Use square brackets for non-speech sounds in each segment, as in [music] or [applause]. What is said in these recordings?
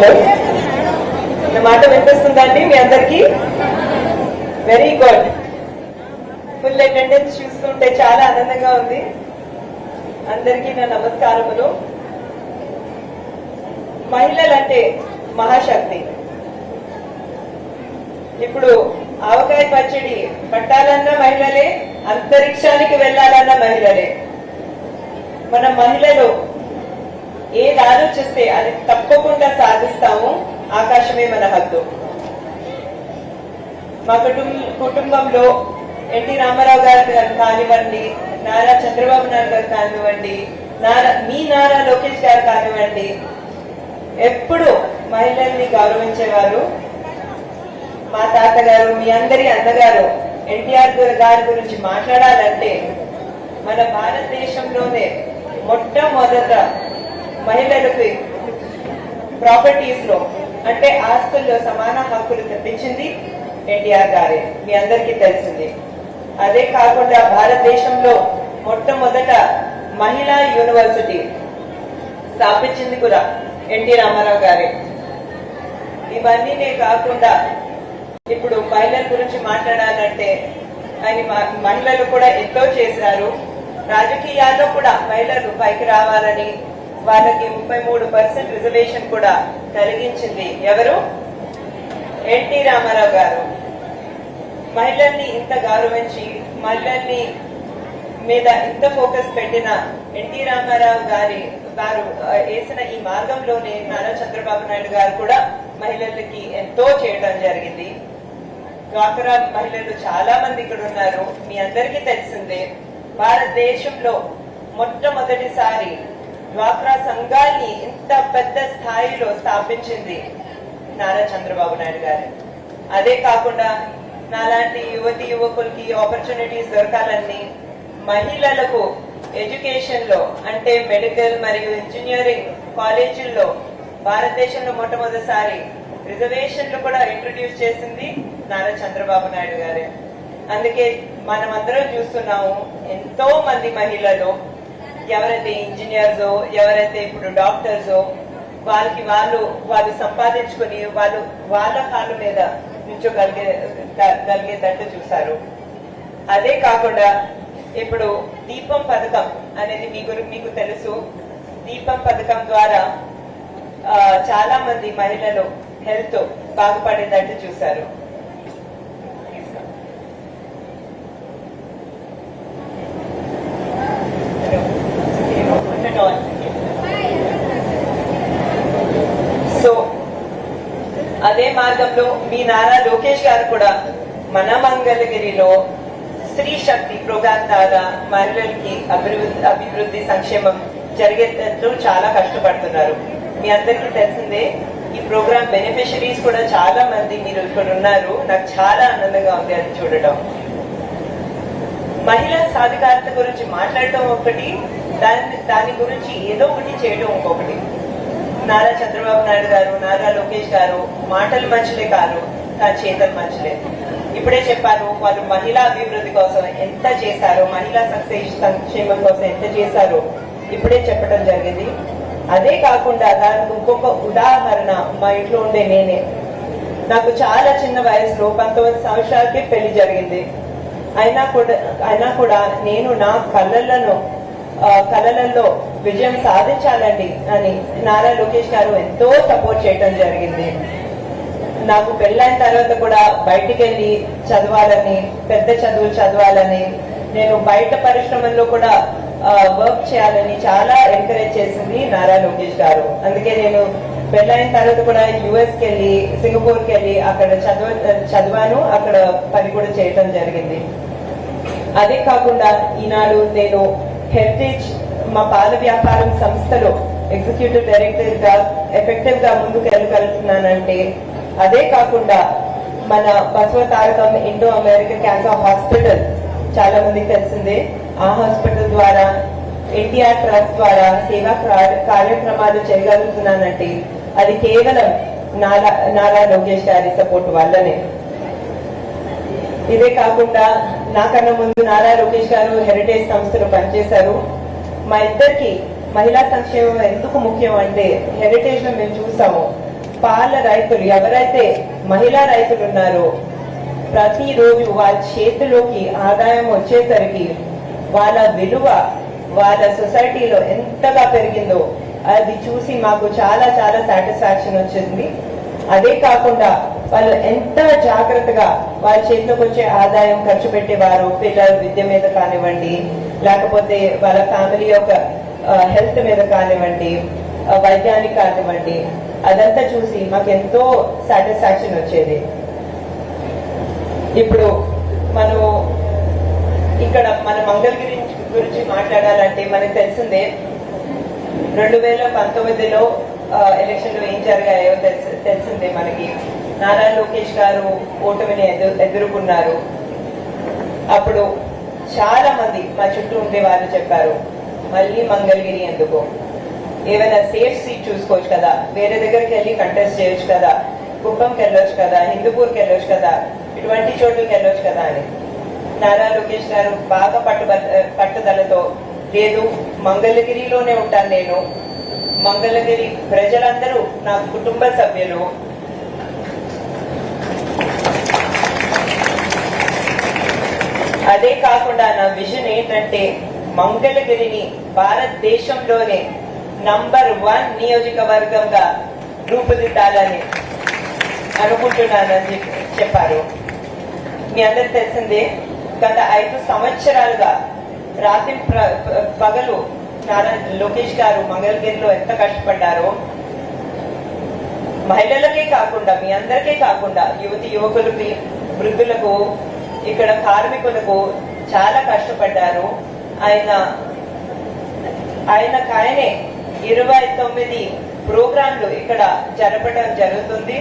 Hello. నా మాట వినిపిస్తుందండి మీ అందరికీ? వెరీ గుడ్ ఫుల్ అటెండెన్స్ చూస్తుంటే చాలా ఆనందంగా ఉంది. అందరికీ నా నమస్కారములు. మహిళలంటే మహాశక్తి. ఇప్పుడు ఆవకాయ పచ్చడి పట్టాలన్న మహిళలే అంతరిక్షానికి వెళ్ళాలన్న మహిళలే. మన మహిళలు ఏది ఆలోచిస్తే అది తప్పకుండా సాధిస్తాము. ఆకాశమే మన హద్దు. మా కుటుంబ కుటుంబంలో ఎన్టీ రామారావు గారు కానివ్వండి నారా చంద్రబాబు నాయుడు గారు కానివ్వండి నారా మీ నారా లోకేష్ గారు కానివ్వండి ఎప్పుడు మహిళల్ని గౌరవించేవారు. మా తాతగారు మీ అందరి అన్నగారు ఎన్టీఆర్ గారి గురించి మాట్లాడాలంటే మన భారతదేశంలోనే మొట్టమొదట మహిళలకు ప్రాపర్టీస్లో అంటే ఆస్తుల్లో సమాన హక్కులు తెప్పించింది ఎన్టీఆర్ గారే. మీ అందరికీ తెలిసింది. అదే కాకుండా భారతదేశంలో మొట్టమొదట మహిళా యూనివర్సిటీ స్థాపించింది కూడా ఎన్టీ రామారావు గారే. ఇవన్నీనే కాకుండా ఇప్పుడు మహిళల గురించి మాట్లాడాలంటే ఆయన మహిళలు కూడా ఎంతో చేశారు. రాజకీయాల్లో కూడా మహిళలు పైకి రావాలని వాళ్ళకి ముప్పై మూడు పర్సెంట్ రిజర్వేషన్ కూడా కలిగించింది. ఎవరు? ఎన్టీ రామారావు గారు. మహిళల్ని ఇంత గౌరవించి మహిళల్ని మీద ఇంత ఫోకస్ పెట్టిన ఎన్టీ రామారావు గారి గారు వేసిన ఈ మార్గంలోనే నారా చంద్రబాబు నాయుడు గారు కూడా మహిళలకి ఎంతో చేయడం జరిగింది. డ్వాక్రా మహిళలు చాలా మంది ఇక్కడ ఉన్నారు. మీ అందరికీ తెలిసిందే భారతదేశంలో మొట్టమొదటిసారి డ్వాక్రా సంఘాన్ని ఇంత పెద్ద స్థాయిలో స్థాపించింది నారా చంద్రబాబు నాయుడు గారు. అదే కాకుండా నాలాంటి యువతి యువకులకి ఆపర్చునిటీస్ దొరకాలని మహిళలకు ఎడ్యుకేషన్లో అంటే మెడికల్ మరియు ఇంజనీరింగ్ కాలేజీల్లో భారతదేశంలో మొట్టమొదటిసారి రిజర్వేషన్లు కూడా ఇంట్రొడ్యూస్ చేసింది నారా చంద్రబాబు నాయుడు గారే. అందుకే మనమందరం చూస్తున్నాము ఎంతో మంది మహిళలు ఎవరైతే ఇంజనీర్స్ ఎవరైతే ఇప్పుడు డాక్టర్స్ వాళ్ళకి వాళ్ళు వాళ్ళు సంపాదించుకొని వాళ్ళు వాళ్ళ కాళ్ళ మీద నుంచోగలిగే గ- చూశారు. అదే కాకుండా ఇప్పుడు దీపం పథకం అనేది మీ గురించి మీకు తెలుసు. దీపం పథకం ద్వారా చాలా మంది మహిళలు హెల్త్ బాగుపడేటట్టు చూశారు సో అదే మార్గంలో మీ నారా లోకేష్ గారు కూడా మన మంగళగిరిలో స్త్రీ శక్తి ప్రోగ్రాం ద్వారా మహిళలకి అభివృద్ధి అభివృద్ధి సంక్షేమం జరిగేటట్లు చాలా కష్టపడుతున్నారు. మీ అందరికీ తెలిసిందే ఈ ప్రోగ్రామ్ బెనిఫిషరీస్ కూడా చాలా మంది మీరు ఇక్కడ ఉన్నారు. నాకు చాలా ఆనందంగా ఉంది అది చూడటం. మహిళా సాధికారత గురించి మాట్లాడటం ఒకటి దాని దాని గురించి ఏదో ఒకటి చేయడం ఇంకొకటి. నారా చంద్రబాబు నాయుడు గారు నారా లోకేష్ గారు మాటలు మంచిలే కాదు నా చేతలు మంచిలే ఇప్పుడే చెప్పాను వాళ్ళు మహిళా అభివృద్ధి కోసం ఎంత చేశారో మహిళా సంక్షేమం కోసం ఎంత చేశారో ఇప్పుడే చెప్పడం జరిగింది. అదే కాకుండా దానికి ఇంకొక ఉదాహరణ మా ఇంట్లో ఉండే నేనే. నాకు చాలా చిన్న వయసులో పంతొమ్మిది సంవత్సరాలకి పెళ్ళి జరిగింది. అయినా కూడా అయినా కూడా నేను నా కళ్ళలను కళలలో విజయం సాధించాలండి అని నారా లోకేష్ గారు ఎంతో సపోర్ట్ చేయడం జరిగింది. నాకు పెళ్ళైన తర్వాత కూడా బయటికి వెళ్ళి చదవాలని పెద్ద చదువులు చదవాలని నేను బయట పరిశ్రమల్లో కూడా వర్క్ చేయాలని చాలా ఎంకరేజ్ చేసింది నారా లోకేష్ గారు. అందుకే నేను పెళ్ళైన తర్వాత కూడా యుఎస్కి వెళ్ళి సింగపూర్కి వెళ్ళి అక్కడ చదవ చదివాను అక్కడ పని కూడా చేయటం జరిగింది. అదే కాకుండా ఈనాడు నేను హెరిటేజ్ మా పాల వ్యాపారం సంస్థలో ఎగ్జిక్యూటివ్ డైరెక్టర్గా ఎఫెక్టివ్గా ముందుకు వెళ్ళగలుగుతున్నానంటే అదే కాకుండా మన Basava Tarakam Indo American cancer hospital చాలా మందికి తెలిసిందే. ఆ హాస్పిటల్ ద్వారా ఎన్టీఆర్ ట్రస్ట్ ద్వారా సేవా కార్య- కార్యక్రమాలు చేయగలుగుతున్నానంటే అది కేవలం నారా నారా లోకేష్ గారి సపోర్ట్ వల్లనే. ఇదే కాకుండా నాకన్నా ముందు నారా లోకేష్ గారు హెరిటేజ్ సంస్థలో పనిచేశారు. మా ఇద్దరికి మహిళా సంక్షేమం ఎందుకు ముఖ్యం అంటే హెరిటేజ్లో మేము చూసాము. పాల రైతులు ఎవరైతే మహిళా రైతులు ఉన్నారో ప్రతిరోజు వాళ్ళ చేతిలోకి ఆదాయం వచ్చేసరికి వాళ్ళ విలువ వాళ్ళ సొసైటీలో ఎంతగా పెరిగిందో అది చూసి మాకు చాలా చాలా సాటిస్ఫాక్షన్ వచ్చింది. అదే కాకుండా వాళ్ళు ఎంత జాగ్రత్తగా వాళ్ళ చేతిలోకి వచ్చే ఆదాయం ఖర్చు పెట్టేవారు పిల్లల విద్య మీద కానివ్వండి లేకపోతే వాళ్ళ ఫ్యామిలీ యొక్క హెల్త్ మీద కానివ్వండి వైద్యానికి కానివ్వండి అదంతా చూసి మాకు ఎంతో సాటిస్ఫాక్షన్ వచ్చేది. ఇప్పుడు మనం ఇక్కడ మన మంగళగిరి గురించి మాట్లాడాలంటే మనకు తెలిసిందే రెండు వేల పంతొమ్మిదిలో ఎలక్షన్లు ఏం జరిగాయో తెలిసి తెలిసిందే మనకి. నారా లోకేష్ గారు ఓటమిని ఎదుర్కొన్నారు. అప్పుడు చాలా మంది మా చుట్టూ ఉండే వాళ్ళు చెప్పారు మళ్ళీ మంగళగిరి ఎందుకు? ఏమైనా సేఫ్ సీట్ చూసుకోవచ్చు కదా వేరే దగ్గరికి వెళ్ళి కంటెస్ట్ చేయొచ్చు కదా కుప్పంకి వెళ్ళొచ్చు కదా హిందూపూర్కి వెళ్ళొచ్చు కదా ఇటువంటి చోట్లకి వెళ్ళొచ్చు కదా అని. నారా లోకేష్ గారు బాగా పట్టు పట్టుదలతో లేదు మంగళగిరిలోనే ఉంటాను నేను. మంగళగిరి ప్రజలందరూ నా కుటుంబ సభ్యులు. అదే కాకుండా నా విజన్ ఏంటంటే మంగళగిరిని భారతదేశంలోనే నంబర్ వన్ నియోజకవర్గంగా రూపుదిద్దాలని అనుకుంటున్నానని చెప్పారు. మీ అందరికి తెలిసిందే గత ఐదు సంవత్సరాలుగా రాత్రి ప- పగలు నారా లోకేష్ గారు మంగళగిరిలో ఎంత కష్టపడ్డారో మహిళలకే కాకుండా మీ అందరికీ కాకుండా యువతి యువకులకి వృద్ధులకు ఇక్కడ కార్మికులకు చాలా కష్టపడ్డారు. ఆయన ఆయనకు ఆయనే ఇరవై తొమ్మిది ప్రోగ్రాంలు ఇక్కడ జరపడం జరుగుతుంది.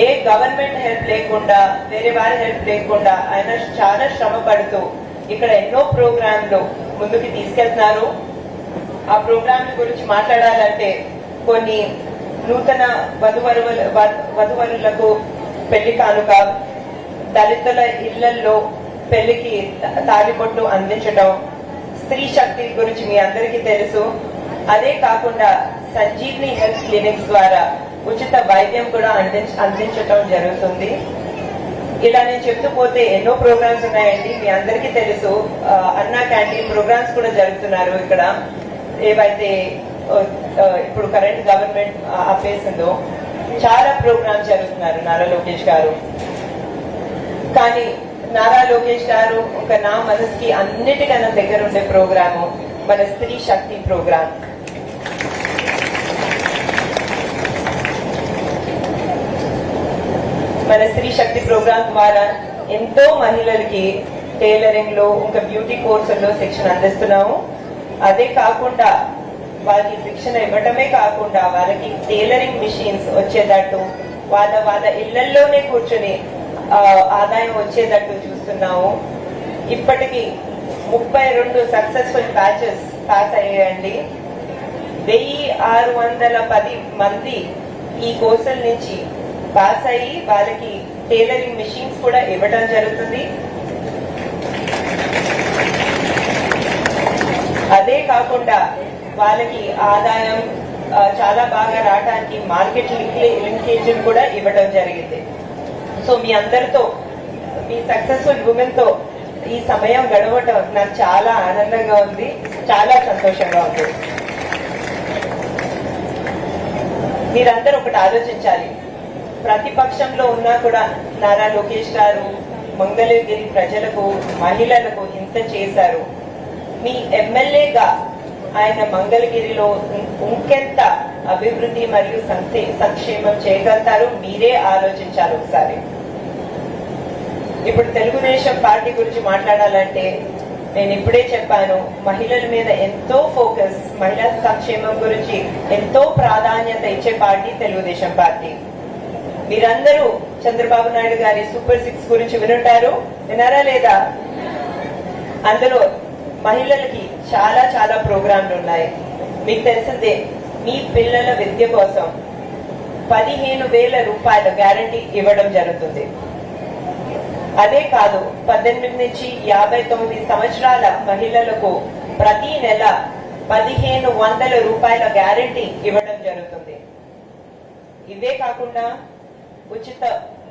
ఏ గవర్నమెంట్ హెల్ప్ లేకుండా వేరే వారి హెల్ప్ లేకుండా ఆయన చాలా శ్రమ పడుతూ ఇక్కడ ఎన్నో ప్రోగ్రాంలు ముందుకు తీసుకెళ్తున్నారు. ఆ ప్రోగ్రాం గురించి మాట్లాడాలంటే కొన్ని నూతన వధువరుల వధువరులకు పెళ్ళి కానుక దళితుల ఇళ్ళలో పెళ్ళికి తా- అందించడం స్త్రీ శక్తి గురించి మీ అందరికీ తెలుసు. అదే కాకుండా సంజీవ్ని హెల్త్ క్లినిక్స్ ద్వారా ఉచిత వైద్యం కూడా అందించ అందించడం జరుగుతుంది. ఇలా నేను చెప్తూ పోతే ఎన్నో ప్రోగ్రామ్స్ ఉన్నాయండి మీ అందరికీ తెలుసు. అన్నా క్యాంటీన్ ప్రోగ్రామ్స్ కూడా జరుగుతున్నారు ఇక్కడ. ఏవైతే ఇప్పుడు కరెంట్ గవర్నమెంట్ ఆపేసిందో చాలా ప్రోగ్రామ్స్ జరుగుతున్నారు నారా లోకేష్ గారు. కానీ నారా లోకేష్ గారు ఒక నా మనసుకి అన్నిటికన్నా దగ్గర ఉండే ప్రోగ్రాము మన స్త్రీ శక్తి ప్రోగ్రామ్. మన స్త్రీ శక్తి ప్రోగ్రామ్ ద్వారా ఎంతో మహిళలకి టైలరింగ్లో ఇంకా బ్యూటీ కోర్సుల్లో శిక్షణ అందిస్తున్నాము. అదే కాకుండా వాళ్ళకి శిక్షణ ఇవ్వటమే కాకుండా వాళ్ళకి టైలరింగ్ మిషన్స్ వచ్చేటట్టు వాళ్ళ వాళ్ళ ఇళ్ళలోనే కూర్చొని ఆదాయం వచ్చేటట్టు చూస్తున్నాము. ఇప్పటికి ముప్పై రెండు సక్సెస్ఫుల్ బ్యాచెస్ పాస్ అయ్యాయండి. వెయ్యి ఆరు వందల పది మంది ఈ కోర్సుల నుంచి పాస్ అయ్యి వాళ్ళకి టైలరింగ్ మిషన్స్ కూడా ఇవ్వడం జరుగుతుంది. అదే కాకుండా వాళ్ళకి ఆదాయం చాలా బాగా రావడానికి మార్కెట్ లింకేజ్ కూడా ఇవ్వడం జరిగింది. సో మీ అందరితో మీ సక్సెస్ఫుల్ ఉమెన్తో ఈ సమయం గడవటం నాకు చాలా ఆనందంగా ఉంది చాలా సంతోషంగా ఉంది. మీరందరూ ఒకటి ఆలోచించాలి. ప్రతిపక్షంలో ఉన్నా కూడా నారా లోకేష్ గారు మంగళగిరి ప్రజలకు మహిళలకు ఇంత చేశారు. మీ ఎమ్మెల్యేగా ఆయన మంగళగిరిలో ఇంకెంత అభివృద్ధి మరియు సంక్షేమం చేయగలుగుతారు మీరే ఆలోచించాలి ఒకసారి. ఇప్పుడు తెలుగుదేశం పార్టీ గురించి మాట్లాడాలంటే నేను ఇప్పుడే చెప్పాను మహిళల మీద ఎంతో ఫోకస్ మహిళా సంక్షేమం గురించి ఎంతో ప్రాధాన్యత ఇచ్చే పార్టీ తెలుగుదేశం పార్టీ. మీరందరూ చంద్రబాబు నాయుడు గారి సూపర్ సిక్స్ గురించి వినుంటారు వినారా లేదా? అందులో మహిళలకి చాలా చాలా ప్రోగ్రాంలు ఉన్నాయి. మీకు తెలిసిందే మీ పిల్లల విద్య కోసం పదిహేను వేల రూపాయల గ్యారంటీ ఇవ్వడం జరుగుతుంది. అదే కాదు పద్దెనిమిది నుంచి యాభై తొమ్మిది సంవత్సరాల మహిళలకు ప్రతి నెల పదిహేను వందల రూపాయల గ్యారంటీ ఇవ్వడం జరుగుతుంది. ఇవే కాకుండా ఉచిత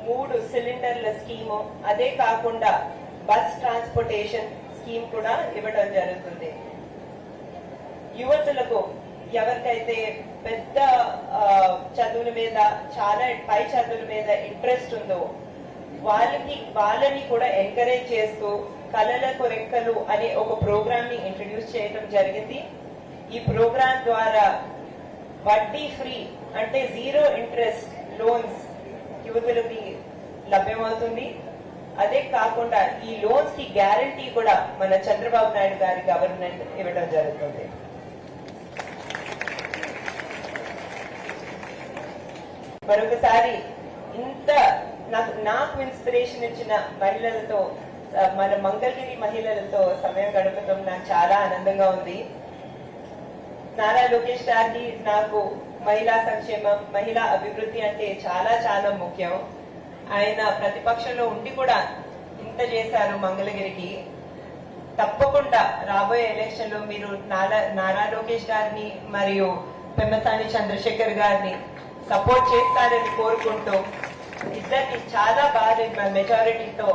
మూడు సిలిండర్ల స్కీము అదే కాకుండా బస్ ట్రాన్స్పోర్టేషన్ స్కీమ్ కూడా ఇవ్వడం జరుగుతుంది. యువతులకు ఎవరికైతే పెద్ద చదువుల మీద చాలా పై చదువుల మీద ఇంట్రెస్ట్ ఉందో వాళ్ళకి వాళ్ళని కూడా ఎంకరేజ్ చేస్తూ కళలకు రెక్కలు అనే ఒక ప్రోగ్రామ్ని ఇంట్రడ్యూస్ చేయడం జరిగింది. ఈ ప్రోగ్రామ్ ద్వారా వడ్డీ ఫ్రీ అంటే జీరో ఇంట్రెస్ట్ లోన్స్ యువతులకి లభ్యమవుతుంది. అదే కాకుండా ఈ లోన్స్కి గ్యారంటీ కూడా మన చంద్రబాబు నాయుడు గారి గవర్నమెంట్ ఇవ్వడం జరుగుతుంది. మరొకసారి ఇంత నాకు నాకు ఇన్స్పిరేషన్ ఇచ్చిన మహిళలతో మన మంగళగిరి మహిళలతో సమయం గడపడం నాకు చాలా ఆనందంగా ఉంది. నారా లోకేష్ గారికి నాకు మహిళా సంక్షేమం మహిళా అభివృద్ధి అంటే చాలా చాలా ముఖ్యం. ఆయన ప్రతిపక్షంలో ఉండి కూడా ఇంత చేశారు మంగళగిరికి. తప్పకుండా రాబోయే ఎలక్షన్లో మీరు నారా నారా లోకేష్ గారిని మరియు పెమ్మసాని చంద్రశేఖర్ గారిని సపోర్ట్ చేస్తారని కోరుకుంటూ ఇద్దరిని చాలా బాగా మెజారిటీతో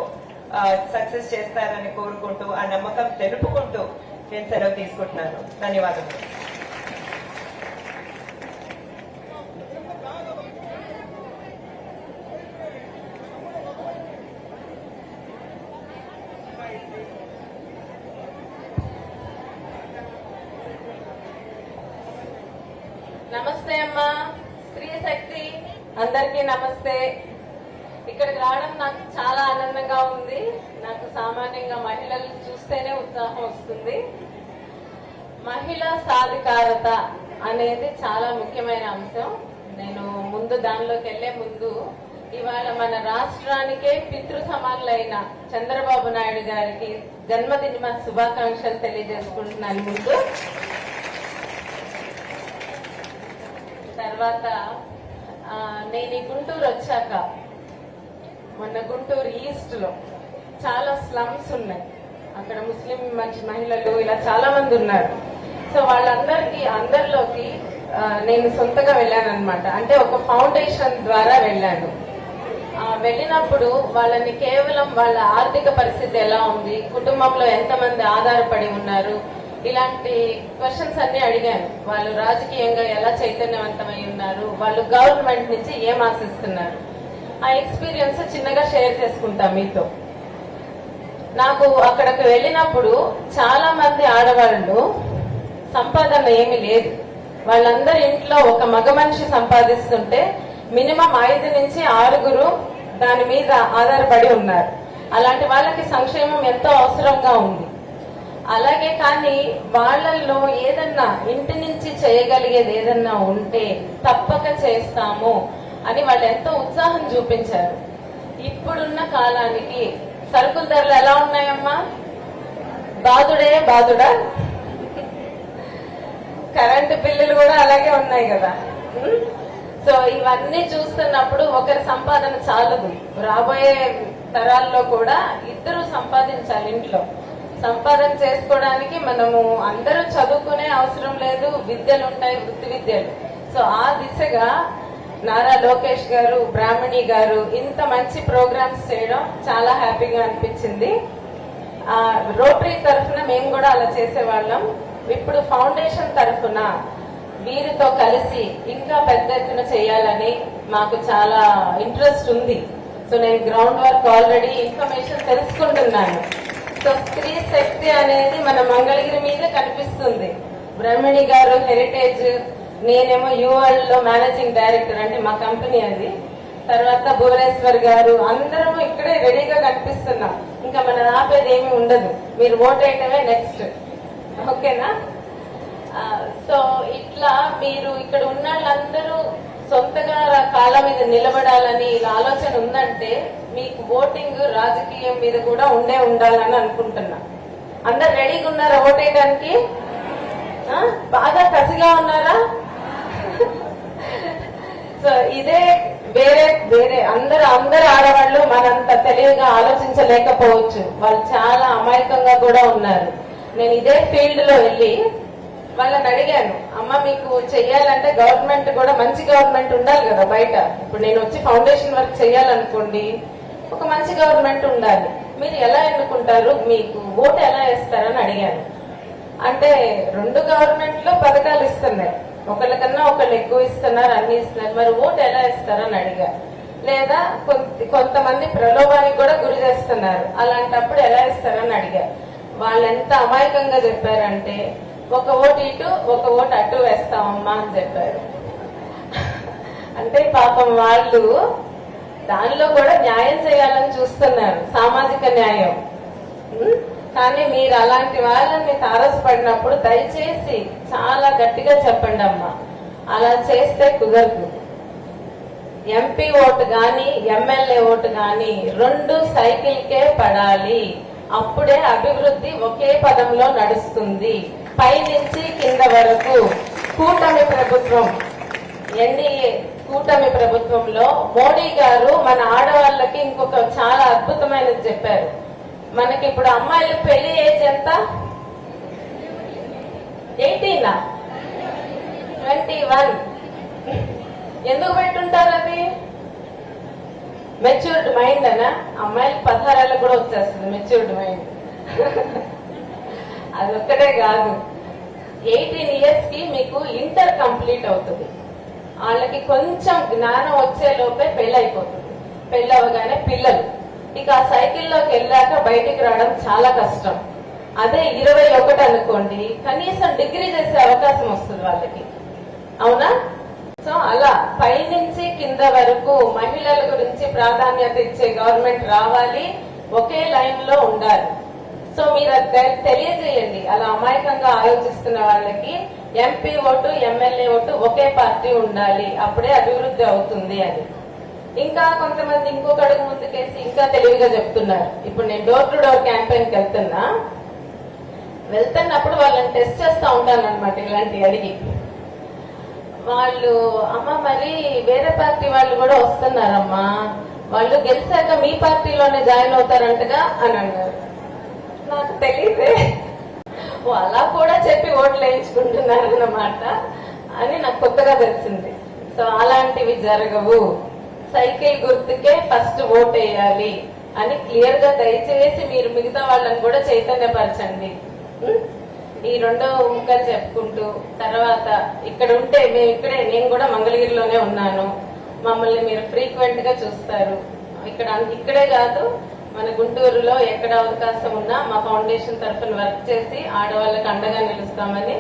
సక్సెస్ చేస్తారని కోరుకుంటూ ఆ నమ్మకం తెలుపుకుంటూ నేను సెలవు తీసుకుంటున్నాను. ధన్యవాదాలు నమస్తే అమ్మా స్త్రీ శక్తి అందరికీ నమస్తే ఇక్కడికి రావడం నాకు చాలా ఆనందంగా ఉంది నాకు సామాన్యంగా మహిళలు చూస్తేనే ఉత్సాహం వస్తుంది మహిళా సాధికారత అనేది చాలా ముఖ్యమైన అంశం. నేను ముందు దానిలోకి వెళ్ళే ముందు ఇవాళ మన రాష్ట్రానికే పితృ సమానులైన చంద్రబాబు నాయుడు గారికి జన్మదిన శుభాకాంక్షలు తెలియజేసుకుంటున్నాను ముందు. తర్వాత నేను ఈ గుంటూరు వచ్చాక మొన్న గుంటూరు ఈస్ట్లో చాలా స్లమ్స్ ఉన్నాయి. అక్కడ ముస్లిం మంచి మహిళలు ఇలా చాలా మంది ఉన్నారు. సో వాళ్ళందరికీ అందరిలోకి నేను సొంతగా వెళ్ళాను అనమాట అంటే ఒక ఫౌండేషన్ ద్వారా వెళ్ళాను. వెళ్ళినప్పుడు వాళ్ళని కేవలం వాళ్ళ ఆర్థిక పరిస్థితి ఎలా ఉంది కుటుంబంలో ఎంతమంది ఆధారపడి ఉన్నారు ఇలాంటి క్వశ్చన్స్ అన్ని అడిగాను. వాళ్ళు రాజకీయంగా ఎలా చైతన్యవంతమై ఉన్నారు వాళ్ళు గవర్నమెంట్ నుంచి ఏం ఆశిస్తున్నారు. ఆ ఎక్స్పీరియన్స్ చిన్నగా షేర్ చేసుకుంటా మీతో. నాకు అక్కడికి వెళ్ళినప్పుడు చాలా మంది ఆడవాళ్ళు సంపాదన ఏమీ లేదు. వాళ్ళందరి ఇంట్లో ఒక మగ మనిషి సంపాదిస్తుంటే మినిమం ఐదు నుంచి ఆరుగురు దాని మీద ఆధారపడి ఉన్నారు. అలాంటి వాళ్ళకి సంక్షేమం ఎంతో అవసరంగా ఉంది. అలాగే కానీ వాళ్ళల్లో ఏదన్నా ఇంటి నుంచి చేయగలిగేది ఏదన్నా ఉంటే తప్పక చేస్తాము అని వాళ్ళు ఎంతో ఉత్సాహం చూపించారు. ఇప్పుడున్న కాలానికి సరుకుల ధరలు ఎలా ఉన్నాయమ్మా? బాదుడే బాదుడా? కరెంటు బిల్లులు కూడా అలాగే ఉన్నాయి కదా. సో ఇవన్నీ చూస్తున్నప్పుడు ఒకరి సంపాదన చాలదు. రాబోయే తరాల్లో కూడా ఇద్దరు సంపాదించాలి ఇంట్లో. సంపాదన చేసుకోవడానికి మనము అందరూ చదువుకునే అవసరం లేదు విద్యలు ఉంటాయి వృత్తి విద్యలు. సో ఆ దిశగా నారా లోకేష్ గారు బ్రాహ్మణి గారు ఇంత మంచి ప్రోగ్రామ్స్ చేయడం చాలా హ్యాపీగా అనిపించింది. ఆ, రోటరీ తరఫున మేము కూడా అలా చేసేవాళ్ళం. ఇప్పుడు ఫౌండేషన్ తరఫున వీరితో కలిసి ఇంకా పెద్ద ఎత్తున చేయాలని మాకు చాలా ఇంట్రెస్ట్ ఉంది. సో నేను గ్రౌండ్ వర్క్ ఆల్రెడీ ఇన్ఫర్మేషన్ తెలుసుకుంటున్నాను. సో స్త్రీ శక్తి అనేది మన మంగళగిరి మీద కనిపిస్తుంది. బ్రహ్మిణి గారు హెరిటేజ్ నేనేమో యూఎల్లో మేనేజింగ్ డైరెక్టర్ అంటే మా కంపెనీ అది. తర్వాత భువనేశ్వర్ గారు అందరం ఇక్కడే రెడీగా కనిపిస్తున్నాం. ఇంకా మన ఆపేది ఏమీ ఉండదు. మీరు ఓట్ వేయటమే నెక్స్ట్ ఓకేనా? సో ఇట్లా మీరు ఇక్కడ ఉన్న వాళ్ళందరూ సొంతగా కాలం కాళ్ళ మీద నిలబడాలని ఇలా ఆలోచన ఉందంటే మీకు ఓటింగ్ రాజకీయం మీద కూడా ఉండే ఉండాలని అనుకుంటున్నా. అందరు రెడీగా ఉన్నారా ఓటేయడానికి? బాగా కసిగా ఉన్నారా? సో ఇదే వేరే వేరే అందరు అందరు ఆడవాళ్ళు మనంత తెలివిగా ఆలోచించలేకపోవచ్చు. వాళ్ళు చాలా అమాయకంగా కూడా ఉన్నారు. నేను ఇదే ఫీల్డ్లో వెళ్ళి వాళ్ళని అడిగాను అమ్మ మీకు చెయ్యాలంటే గవర్నమెంట్ కూడా మంచి గవర్నమెంట్ ఉండాలి కదా బయట. ఇప్పుడు నేను వచ్చి ఫౌండేషన్ వర్క్ చేయాలనుకోండి ఒక మంచి గవర్నమెంట్ ఉండాలి. మీరు ఎలా ఎన్నుకుంటారు? మీకు ఓటు ఎలా వేస్తారని అడిగాను. అంటే రెండు గవర్నమెంట్లో పథకాలు ఇస్తున్నాయి. ఒకళ్ళకన్నా ఒకళ్ళు ఎక్కువ ఇస్తున్నారు అన్ని ఇస్తున్నారు. మరి ఓటు ఎలా ఇస్తారని అడిగా. లేదా కొంత- కొంతమంది ప్రలోభానికి కూడా గురి చేస్తున్నారు. అలాంటప్పుడు ఎలా ఇస్తారని అడిగారు వాళ్ళు ఎంత అమాయకంగా చెప్పారంటే ఒక ఓటు ఇటు ఒక ఓటు అటు వేస్తామమ్మా అని చెప్పారు. అంటే పాపం వాళ్ళు దానిలో కూడా న్యాయం చేయాలని చూస్తున్నారు సామాజిక న్యాయం. కానీ మీరు అలాంటి వాళ్ళని తారసపడినప్పుడు దయచేసి చాలా గట్టిగా చెప్పండి అమ్మా. అలా చేస్తే కుదరదు. ఎంపీ ఓటు కానీ ఎమ్మెల్యే ఓటు కానీ రెండు సైకిల్కే పడాలి. అప్పుడే అభివృద్ధి ఒకే పదంలో నడుస్తుంది. పైనుంచి కింద వరకు కూటమి ప్రభుత్వం ఎన్డీఏ కూటమి ప్రభుత్వంలో మోడీ గారు మన ఆడవాళ్ళకి ఇంకొక చాలా అద్భుతమైనది చెప్పారు. మనకి ఇప్పుడు అమ్మాయిల పెళ్ళి ఏజ్ ఎంత? ఎయిటీనా? Twenty one. ఎందుకు పెట్టుంటారు అది? మెచ్యూర్డ్ మైండ్ అనా అమ్మాయిలు పదహారేళ్ళకి కూడా వచ్చేస్తుంది మెచ్యూర్డ్ మైండ్ [laughs] అది ఒక్కటే కాదు. ఎయిటీన్ ఇయర్స్కి మీకు ఇంటర్ కంప్లీట్ అవుతుంది. వాళ్ళకి కొంచెం జ్ఞానం వచ్చే లోపే పెళ్ళి అయిపోతుంది. పెళ్ళి అవగానే పిల్లలు. ఇక ఆ సైకిల్లోకి వెళ్ళాక బయటికి రావడం చాలా కష్టం. అదే ఇరవై ఒకటి అనుకోండి కనీసం డిగ్రీ చేసే అవకాశం వస్తుంది వాళ్ళకి. అవునా? సో అలా పై నుంచి కింద వరకు మహిళల గురించి ప్రాధాన్యత ఇచ్చే గవర్నమెంట్ రావాలి. ఒకే లైన్లో ఉండాలి. సో మీరు తెలియజేయండి. అలా అమాయకంగా ఆలోచిస్తున్న వాళ్ళకి ఎంపీ ఓటు ఎమ్మెల్యే ఓటు ఒకే పార్టీ ఉండాలి. అప్పుడే అభివృద్ధి అవుతుంది అని ఇంకా కొంతమంది ఇంకొక అడుగు ముందుకేసి ఇంకా తెలివిగా చెప్తున్నారు. ఇప్పుడు నేను డోర్ టు డోర్ క్యాంపెయిన్కి వెళ్తున్నా. వెళ్తున్నప్పుడు వాళ్ళని టెస్ట్ చేస్తా ఉంటాను అనమాట ఇలాంటి అడిగి. వాళ్ళు అమ్మ మరి వేరే పార్టీ వాళ్ళు కూడా వస్తున్నారమ్మా. వాళ్ళు గెలిచాక మీ పార్టీలోనే జాయిన్ అవుతారంటగా అని అన్నారు. నాకు తెలియదే. అలా కూడా చెప్పి ఓట్లు వేయించుకుంటున్నారు అన్నమాట అని నాకు కొత్తగా తెలిసింది. సో అలాంటివి జరగవు. సైకిల్ గుర్తుకే ఫస్ట్ ఓట్ వేయాలి అని క్లియర్గా దయచేసి మీరు మిగతా వాళ్ళని కూడా చైతన్యపరచండి. ఈ రెండో ముక్కలు చెప్పుకుంటూ తర్వాత ఇక్కడ ఉంటే మేము ఇక్కడే నేను కూడా మంగళగిరిలోనే ఉన్నాను. మమ్మల్ని మీరు ఫ్రీక్వెంట్గా చూస్తారు. ఇక్కడ ఇక్కడే కాదు మన గుంటూరులో ఎక్కడ అవకాశం ఉన్నా మా ఫౌండేషన్ తరఫున వర్క్ చేసి ఆడవాళ్ళకి అండగా నిలుస్తామని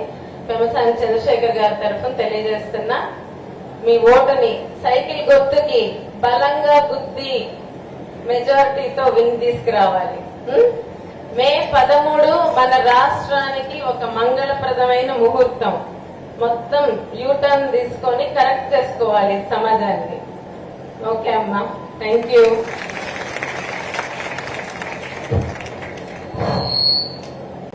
వ్యవసాయం చంద్రశేఖర్ గారి తరఫున తెలియజేస్తున్నా. మీ ఓటుని సైకిల్ గుర్తుకి బలంగా గుద్ది మెజారిటీతో విన్ తీసుకురావాలి. మే పదమూడు మన రాష్ట్రానికి ఒక మంగళప్రదమైన ముహూర్తం. మొత్తం యూటర్న్ తీసుకొని కరెక్ట్ చేసుకోవాలి సమాజాన్ని ఓకే అమ్మా థ్యాంక్ యూ.